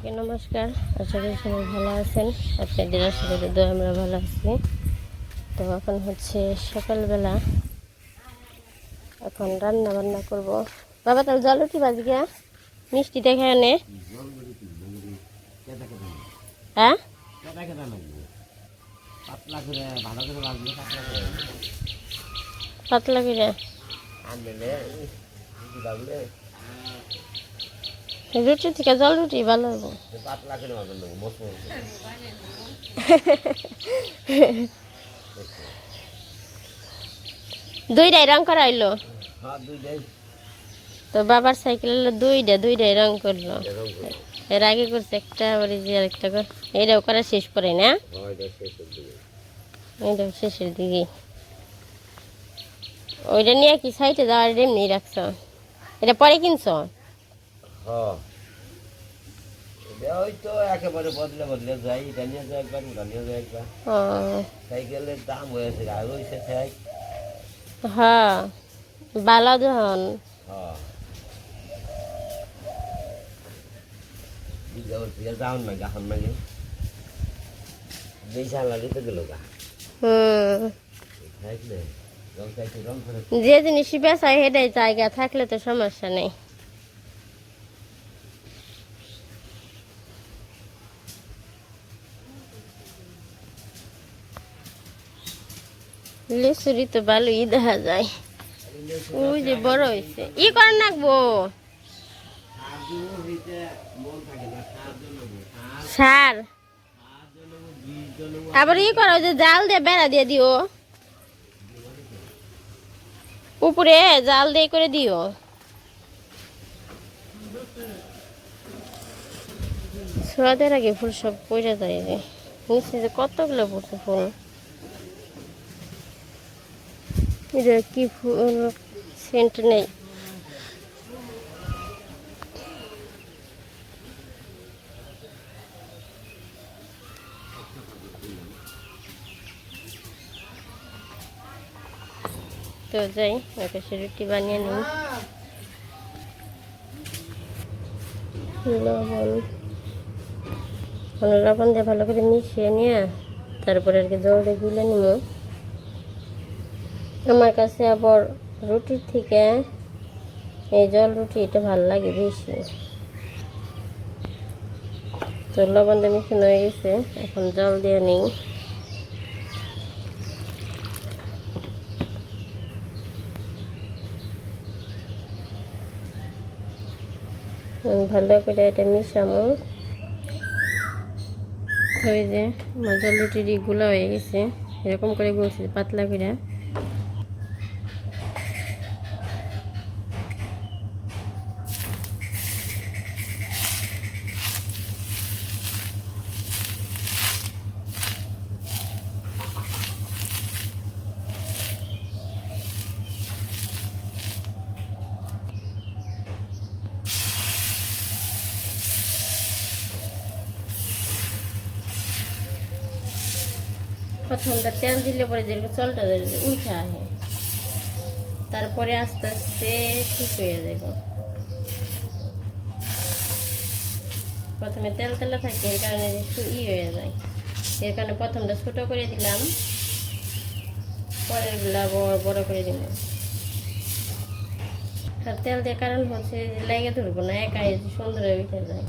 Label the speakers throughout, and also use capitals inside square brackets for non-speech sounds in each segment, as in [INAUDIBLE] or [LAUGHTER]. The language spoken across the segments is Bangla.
Speaker 1: সবাইকে নমস্কার। আশা করি সবাই ভালো আছেন। আপনাদের আশীর্বাদে দোয়া আমরা ভালো আছি। তো এখন হচ্ছে সকালবেলা এখন রান্না বান্না করব। বাবা, তাহলে জল উঠি বাজকে মিষ্টি দেখে আনে। হ্যাঁ?
Speaker 2: পাতলা করে ভালো করে লাগবে পাতলা করে
Speaker 1: পাতলা করে
Speaker 2: আনলে লাগলে
Speaker 1: রুটি থেকে জল রুটি ভালো
Speaker 2: মত
Speaker 1: দুইটাই রং করা হইল? তো বাবার সাইকেল দুইটা দুইটাই রং করল। এর আগে করছে একটা, আবার যে আরেকটা কর এটাও করা শেষ করে না? এটাও শেষের দিকে ওইটা নিয়ে কি সাইডে যাওয়ার এমনি রাখছো? এটা পরে কিনছো?
Speaker 2: হ্যাঁ। ওই তো একেবারে বদলে বদলে যাই এটা নিয়ে যায় একবার ওটা নিয়ে যায় একবার। সাইকেলের দাম হয়েছে আর হয়েছে তাই
Speaker 1: হ্যাঁ ভালো যখন
Speaker 2: হ্যাঁ। দিকে ওর দিকে না গাখন নাকি দুই সাল লাগে তো গেল গা।
Speaker 1: হুম।
Speaker 2: থাকলে রং চাইছে রং করে।
Speaker 1: যে জিনিসই বেচায় সেটাই জায়গা থাকলে তো সমস্যা নেই। লিচুরি তো ভালোই দেখা যায়। ওই যে বড় হয়েছে। ই করে নাকবো সার আবার ই করো যে জাল দিয়ে বেড়া দিয়ে দিও। উপরে জাল দিয়ে করে দিও। ছোড়াদের আগে ফুল সব পড়ে যায় যে কতগুলো পড়ছে ফুল? এটা কি ফুল সেন্ট নেই। তো যাই সে রুটি বানিয়ে নিই লবণ। লবণ দিয়ে ভালো করে মিশিয়ে নিয়ে তারপরে আর কি জলে গুলে নিব। আমার কাছে আবার রুটির থেকে এই জল রুটি, এটা ভালো লাগে বেশি। তো লবণ দিয়ে মিশানো হয়ে গেছে, এখন জল দিয়ে নিই। ভালো করে এটা মিশামো ওই যে আমার জল রুটি গুলা হয়ে গেছে, এরকম করে গুলছি, পাতলা করে। প্রথমটা তেল দিলে পরে যেরকম চলটা উঠে আসে তারপরে আস্তে আস্তে ঠিক হয়ে যাব। প্রথমে তেল তেলা থাকে, এর কারণে একটু ই হয়ে যায়। এর কারণে প্রথমটা ছোট করে দিলাম। পরেরগুলা বড় বড় করে দিলাম। আর তেল দিয়ে কারণ হচ্ছে লেগে ধরবো না, একাই সুন্দর উঠে যায়।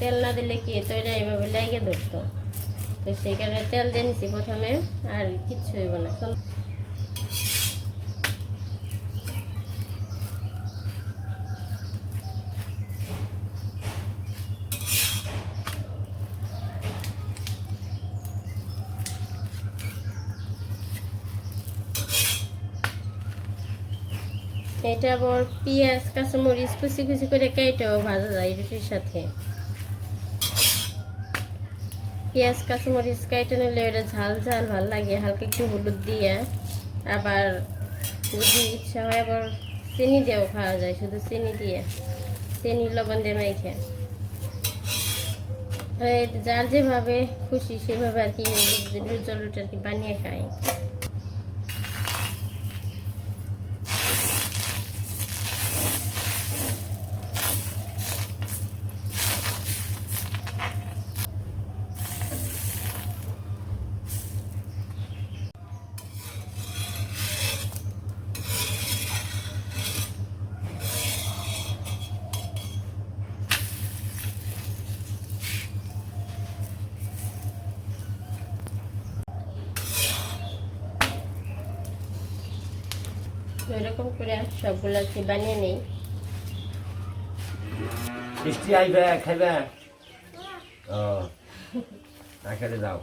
Speaker 1: তেল না দিলে কি তো এটা এইভাবে লেগে ধরতো? তো সেই কারণে তেল দিয়ে নিছি প্রথমে, আর কিচ্ছু হইব না। এটা আবার পেঁয়াজ, কাঁচামরিচ কুচি কুচি করে কেটেও ভাজা যায় রুটির সাথে। পেঁয়াজ, কাঁচামরিচ, কেটে নিলে ওটা ঝাল ঝাল, ভালো লাগে। হালকা একটু হলুদ দিয়ে আবার যদি ইচ্ছা হয় আবার চিনি দিয়েও খাওয়া যায়, শুধু চিনি দিয়ে। চিনি, লবণ দিয়ে মেখে। যার যেভাবে খুশি সেভাবে আর কি জল রুটি আর কি বানিয়ে খায় ওইরকম করে সবগুলো কি বানিয়ে নেই?
Speaker 2: মিষ্টি আইবে খাইবে? ও না খেলে যাও।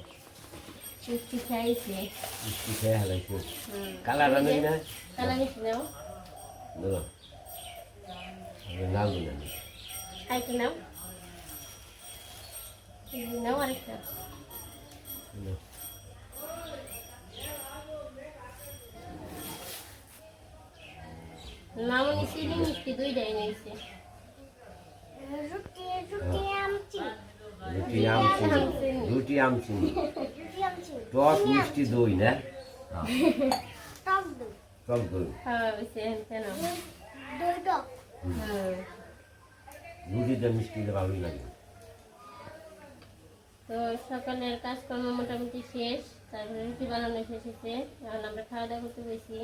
Speaker 1: মিষ্টি খাইছি।
Speaker 2: মিষ্টি খেয়ে হালাইছি। কালার রান্না না
Speaker 1: কালা মিষ্টি নাও। আরেকটা নাও। যে নাও মামনি চিনি মিষ্টি দুইটাই নিয়েছে
Speaker 3: রুটি রুটি আমচি।
Speaker 2: রুটি আম চিনি রুটি আম
Speaker 3: আমচি।
Speaker 2: টক মিষ্টি দই না?
Speaker 3: টক দই।
Speaker 2: টক দই।
Speaker 1: হ্যাঁ বেশি কেন?
Speaker 3: দই টক।
Speaker 2: রুটিতে মিষ্টি দিলে ভালোই লাগে।
Speaker 1: তো সকালের কাজকর্ম মোটামুটি শেষ তারপরে রুটি বানানো শেষ হয়েছে। এখন আমরা খাওয়া দাওয়া করতে বসি।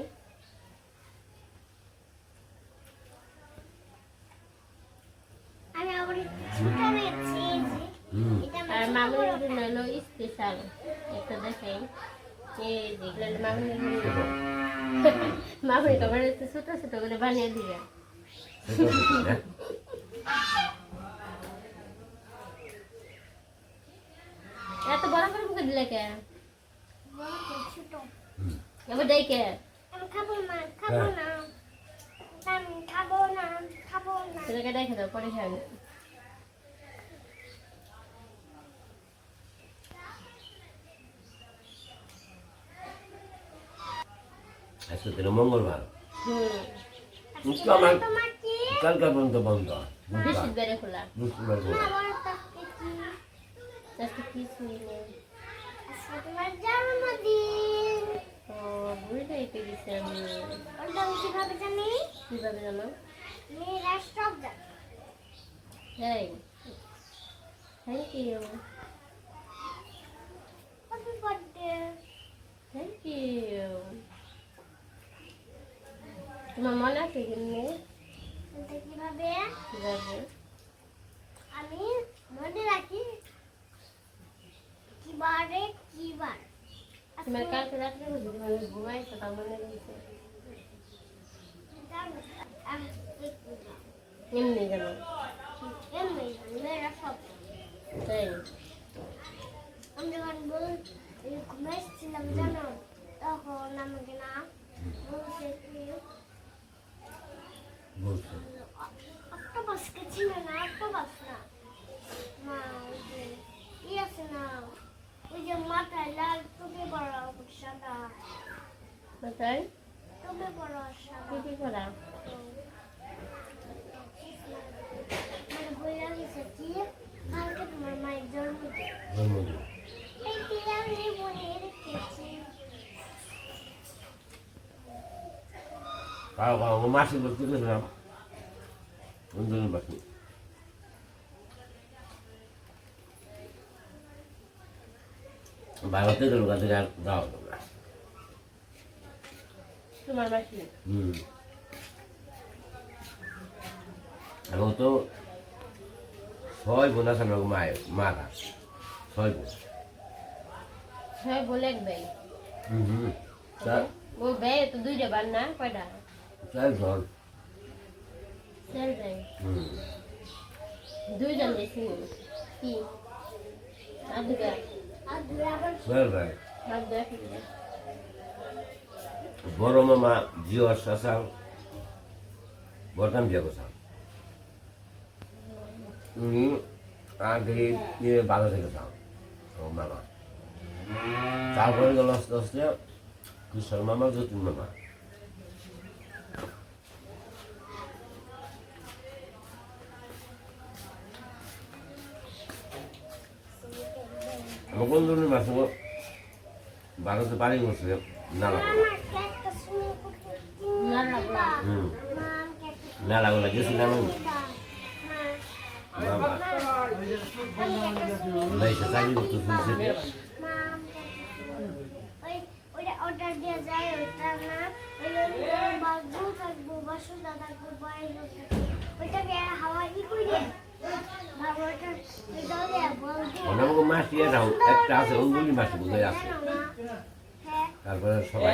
Speaker 3: আমি আবার ছোট নিয়েছি এটা
Speaker 1: মামুনের জন্য হলো স্পেশাল একটা দেখাই এই যেগুলো মামুনের জন্য [LAUGHS] মামুনি তোমার একটু ছোট ছোট করে বানিয়ে দিবে। [LAUGHS] এত বড় করে মুখে দিলে কে?
Speaker 3: ছোট।
Speaker 1: এবার ডেকে
Speaker 3: আমি খাব না খাব না। আমি খাব না খাব না
Speaker 1: সেটাকে দেখে দাও পরে খাবে
Speaker 2: আজকে দিন মঙ্গলবার।
Speaker 3: কি?
Speaker 2: কালকে পর্যন্ত বন্ধ।
Speaker 1: বৃহস্পতিবারে খোলা।
Speaker 2: বৃহস্পতিবার খোলা।
Speaker 3: কি?
Speaker 1: আজকে কিছু নেই।
Speaker 3: আজকে তোমার জন্মদিন।
Speaker 1: ভুলটা গেছি আমি।
Speaker 3: কীভাবে জানি?
Speaker 1: কীভাবে থ্যাংক ইউ থ্যাংক ইউ তোমার মনে আছে
Speaker 3: কীভাবে?
Speaker 1: কীভাবে?
Speaker 3: আমি মনে রাখি
Speaker 1: তোমার কালকে রাত্রে বুঝি তোমার ঘুমাই সেটা মনে জানো
Speaker 3: আমি তখন আমাকে বলছে কি
Speaker 2: বলছে
Speaker 3: অক্টোপাস কে ছিল না অক্টোপাস না মা ই আছে না ওই যে মাথায় টুপি বড় সাদা
Speaker 1: তাই
Speaker 3: টুপি বড় সাদা
Speaker 1: কি কি করা
Speaker 3: মানে বইরা গেছে কি কালকে তোমার মায়ের জন্মদিন
Speaker 2: জন্মদিন
Speaker 3: এই কি আমি মনে রেখেছি
Speaker 2: কারও কারও ও মাসি বলতে গেছিলাম অঞ্জনের পাখি ভারতে গেল কাছে আর না।
Speaker 1: তোমার
Speaker 2: হুম। এখন তো ছয় বোন আছে আমার মায়ের মারা। ছয় বোন।
Speaker 1: হ্যাঁ বলে ভাই
Speaker 2: হুম হুম।
Speaker 1: ও ভাই তো দুইটা বার না কয়টা?
Speaker 2: চারজন
Speaker 1: চার ভাই
Speaker 2: হুম।
Speaker 1: দুইজন বেশি কি? আর দুটা
Speaker 3: আর আবার
Speaker 2: ছয় ভাই
Speaker 1: আর
Speaker 2: বড় মামা জিও শাসাল বর্তমান বিয়ে করছাল উনি আগে বাধা থেকে ও মামা। তারপরে গেল আস্তে আস্তে কৃষ্ণ মামা, যতীন মামা। বন্ধুদের মাসে ভারতে বাড়ি করছে নালা
Speaker 3: আমার কেকটা শুনে করতে
Speaker 1: না লাগলা
Speaker 2: হুম
Speaker 3: মা কেকটা
Speaker 2: নালা গুলা গেছিলাম বাবা লাইসে চাকরি করতে শুনছে।
Speaker 3: অর্ডার যায় ওইটা না ওই বাবু থাকব ওইটাকে হাওয়া করে দেয়া
Speaker 2: একটা আছে অঙ্গুলি মাসি বোধহয় আছে।
Speaker 3: হ্যাঁ।
Speaker 2: তারপরে সবাই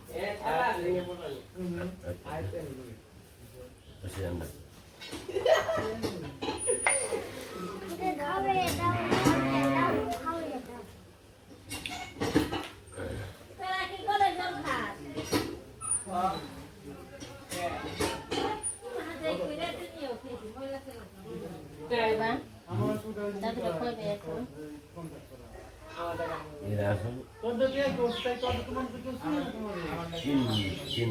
Speaker 2: আমরা
Speaker 3: এটা খাবে দাও দাও খাওয়াই দাও
Speaker 1: খাইবা? দাদুকে খাইবে এখন।
Speaker 2: এরা আসুন তিন তিন লোক
Speaker 1: শুনবে।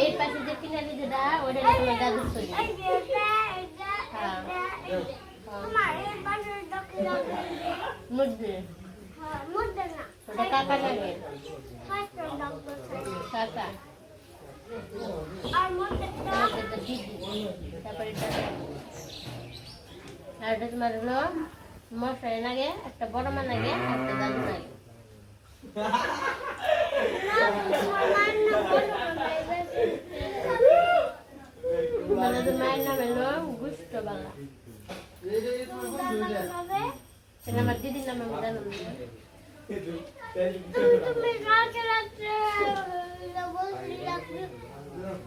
Speaker 1: এই পাশে যে কিনে যেটা ওটা তোমার দাদুর ছবি
Speaker 3: এই যে এটা এটা এটা তোমার এই বাসার দক্ষিণ
Speaker 1: মুদ্রে
Speaker 3: হ্যাঁ মধ্যে না
Speaker 1: ওটা কাকা একটা বড় মা লাগে একটা দাদু লাগে। [LAUGHS] মায়ের নাম হলো গুষ্ট বালা সেটা আমার দিদির নাম আমি জানো না
Speaker 3: তুমি কালকে রাত্রে বলছিলে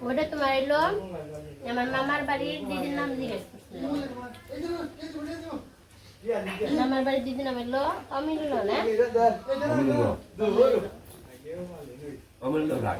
Speaker 1: ওটা তোমার এলো আমার মামার বাড়ির দিদির নাম জিজ্ঞেস মামার বাড়ির দিদির নাম এলো অমিল না
Speaker 2: অমূল্য ভাই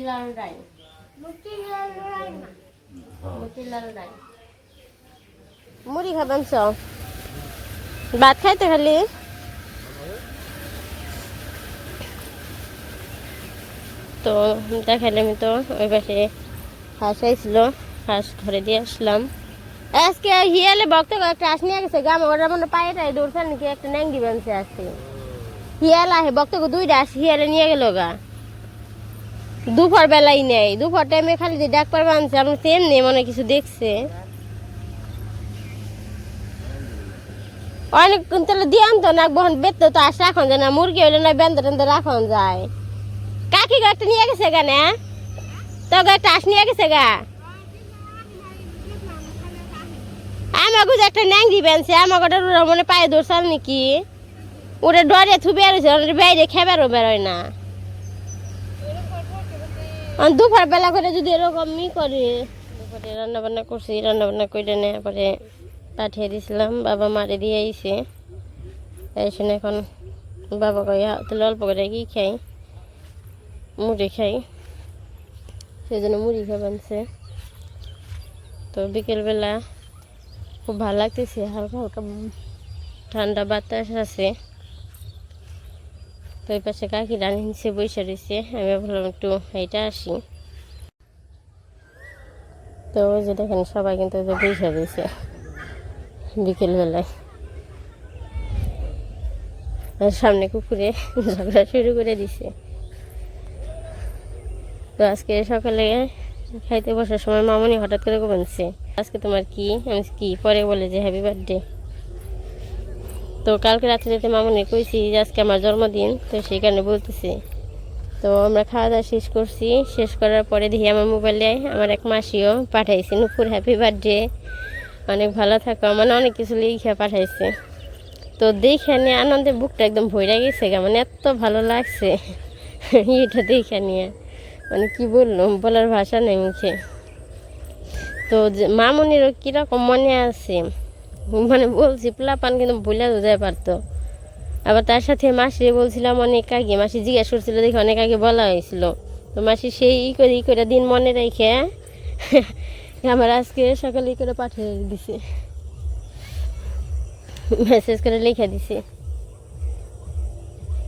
Speaker 1: মতিলাল রায়
Speaker 3: মুক্তিলাল রায় না
Speaker 1: মতিলাল রায় মুড়ি খাবেন চ ভাত খাইতে খালি তো দেখালাম তো ওই পাশে হাঁস আইছিল হাঁস ধরে দিয়ে আসলাম। আজকে হিয়ালে বক্ত একটা হাঁস নিয়ে গেছে গাম ওরা মনে পায়েটাই দৌড়ছে নাকি একটা ন্যাংডি বানছে আজকে। হিয়াল আহে বক্ত দুইটা হাঁস হিয়ালে নিয়ে গেল গা। দুপুর বেলাই নেই। দুপুর টাইমে খালি যে ডাক পারবে আনছে আমি তেমনি মনে কিছু দেখছে। অনেক তাহলে দিয়ে আনতো না বহন বেততে তো আস রাখন যায় না মুরগি হইলে না বেন্দে টেন্দে রাখন যায়। কাকি গা একটা নিয়ে গেছে গা না? তো গা একটা আস নিয়ে গেছে গা? আমাকে যে একটা ন্যাংরি বেনছে আমাকে ওটা মনে পায়ে ধরছাল নাকি? ওটা ডরে থুবে ওটা বাইরে খেবারও বেরোয় না। আর দুপুর বেলা করে যদি এরকমই করে, দুপুরে রান্না বান্না করছি রান্না বান্না করে নে পরে পাঠিয়ে দিয়েছিলাম বাবা মারে দিয়ে আইছে। এসে এখন বাবা কই তাহলে অল্প করে কি খাই, মুড়ি খাই। সেই জন্য মুড়ি খাবানছে তো বিকেলবেলা খুব ভালো লাগতেছে, হালকা হালকা ঠান্ডা বাতাস আছে। তো ওই পাশে কাকি রানী নিচে বসে রয়েছে আমি ভাবলাম একটু এইটা আসি। তো ওই যে দেখেন, সবাই কিন্তু ওই যে বসে রয়েছে বিকেলবেলায়। সামনে কুকুরে ঝগড়া শুরু করে দিছে। তো আজকে সকালে খাইতে বসার সময় মামনি হঠাৎ করে বলছে আজকে তোমার কি? আমি কি? পরে বলে যে হ্যাপি বার্থডে তো কালকে রাত্রে যেতে মামনি কইছি যে আজকে আমার জন্মদিন, তো সেই কারণে বলতেছে। তো আমরা খাওয়া দাওয়া শেষ করছি। শেষ করার পরে দেখি আমার মোবাইলে আমার এক মাসিও পাঠাইছে, নুপুর হ্যাপি বার্থডে অনেক ভালো থাকো। মানে অনেক কিছু লিখে পাঠাইছে। তো দেখে নিয়ে আনন্দে বুকটা একদম ভরে গেছে মানে এত ভালো লাগছে। এটা দেখে নিয়ে। মানে কি বললাম, বলার ভাষা নেই মুখে। তো মামনিরও কীরকম মনে আছে? [LAUGHS] মানে বলছি পোলাপান কিন্তু ভুলে বোঝাই পারতো। আবার তার সাথে মাসি বলছিলাম অনেক আগে মাসি জিজ্ঞেস করছিল দেখে অনেক আগে বলা হয়েছিল। তো মাসি সেই ই করে ই করে দিন মনে রেখে [LAUGHS] আমার আজকে সকালে ই করে পাঠিয়ে দিছে। মেসেজ করে লিখে দিছে।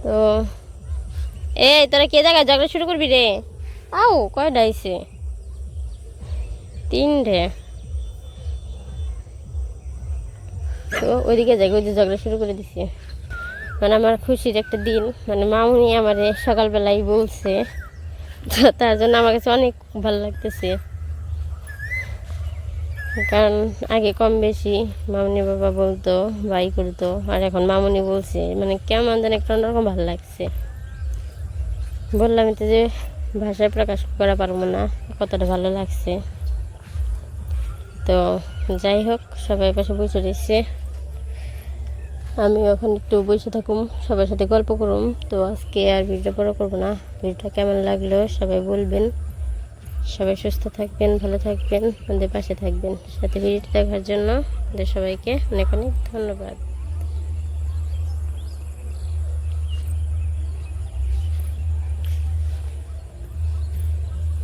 Speaker 1: তো এই তোরা কে জায়গায় ঝগড়া শুরু করবি রে? আও। কয়টা আইছে তিনটে। তো ওইদিকে যাই, ওই যে ঝগড়া শুরু করে দিছে। মানে আমার খুশির একটা দিন মানে মামুনি আমার সকালবেলাই বলছে, তো তার জন্য আমার কাছে অনেক ভালো লাগতেছে। কারণ আগে কম বেশি মামুনি বাবা বলতো, ভাই করতো, আর এখন মামুনি বলছে মানে কেমন যেন একটা অন্যরকম ভালো লাগছে। বললাম তো যে ভাষায় প্রকাশ করা পারব না, কতটা ভালো লাগছে। তো যাই হোক, সবাই পাশে বসে রয়েছে। আমি এখন একটু বসে থাকুম, সবার সাথে গল্প করুম। তো আজকে আর ভিডিওটা বড় করব না। ভিডিওটা কেমন লাগল সবাই বলবেন। সবাই সুস্থ থাকবেন, ভালো থাকবেন, আমাদের পাশে থাকবেন। সাথে ভিডিওটা দেখার জন্য আমাদের সবাইকে অনেক অনেক ধন্যবাদ।